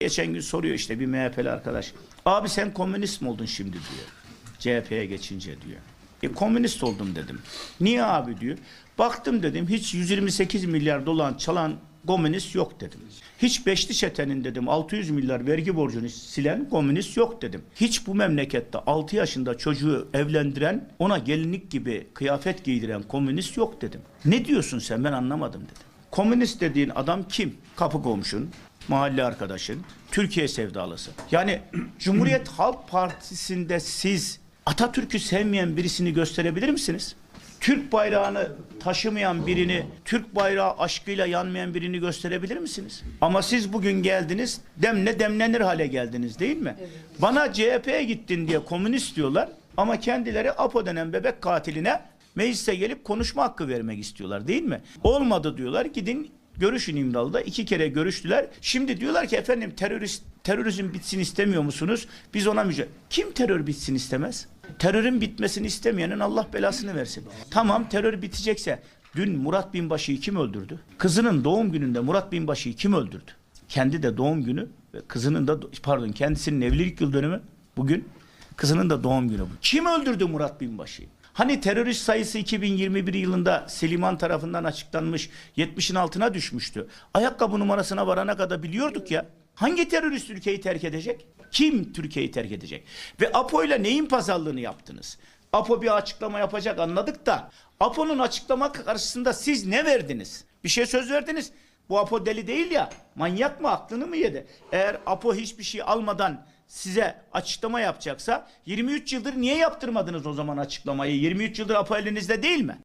Geçen gün soruyor işte bir MHP'li arkadaş. Abi sen komünist mi oldun şimdi diyor. CHP'ye geçince diyor. E komünist oldum dedim. Niye abi diyor. Baktım dedim hiç 128 milyar dolar çalan komünist yok dedim. Hiç Beşli Çete'nin dedim 600 milyar vergi borcunu silen komünist yok dedim. Hiç bu memlekette 6 yaşında çocuğu evlendiren ona gelinlik gibi kıyafet giydiren komünist yok dedim. Ne diyorsun sen ben anlamadım dedim. Komünist dediğin adam kim? Kapı komşun, mahalle arkadaşın, Türkiye sevdalısı. Yani Cumhuriyet Halk Partisi'nde siz Atatürk'ü sevmeyen birisini gösterebilir misiniz? Türk bayrağını taşımayan birini, Türk bayrağı aşkıyla yanmayan birini gösterebilir misiniz? Ama siz bugün geldiniz, demle demlenir hale geldiniz değil mi? Bana CHP'ye gittin diye komünist diyorlar ama kendileri APO denen bebek katiline meclise gelip konuşma hakkı vermek istiyorlar değil mi? Olmadı diyorlar gidin görüşün İmralı'da iki kere görüştüler. Şimdi diyorlar ki efendim terörist terörizm bitsin istemiyor musunuz? Biz ona mücadele. Kim terör bitsin istemez? Terörün bitmesini istemeyenin Allah belasını versin. Tamam terör bitecekse dün Murat Binbaşı'yı kim öldürdü? Kızının doğum gününde Murat Binbaşı'yı kim öldürdü? Kendi de doğum günü ve kızının da pardon kendisinin evlilik yıl dönümü bugün. Kızının da doğum günü bu. Kim öldürdü Murat Binbaşı'yı? Hani terörist sayısı 2021 yılında Seliman tarafından açıklanmış 70'in altına düşmüştü. Ayakkabı numarasına varana kadar biliyorduk ya. Hangi terörist ülkeyi terk edecek? Kim Türkiye'yi terk edecek? Ve APO ile neyin pazarlığını yaptınız? APO bir açıklama yapacak anladık da APO'nun açıklama karşısında siz ne verdiniz? Bir şey söz verdiniz. Bu Apo deli değil ya. Manyak mı aklını mı yedi? Eğer Apo hiçbir şey almadan size açıklama yapacaksa 23 yıldır niye yaptırmadınız o zaman açıklamayı? 23 yıldır Apo elinizde değil mi?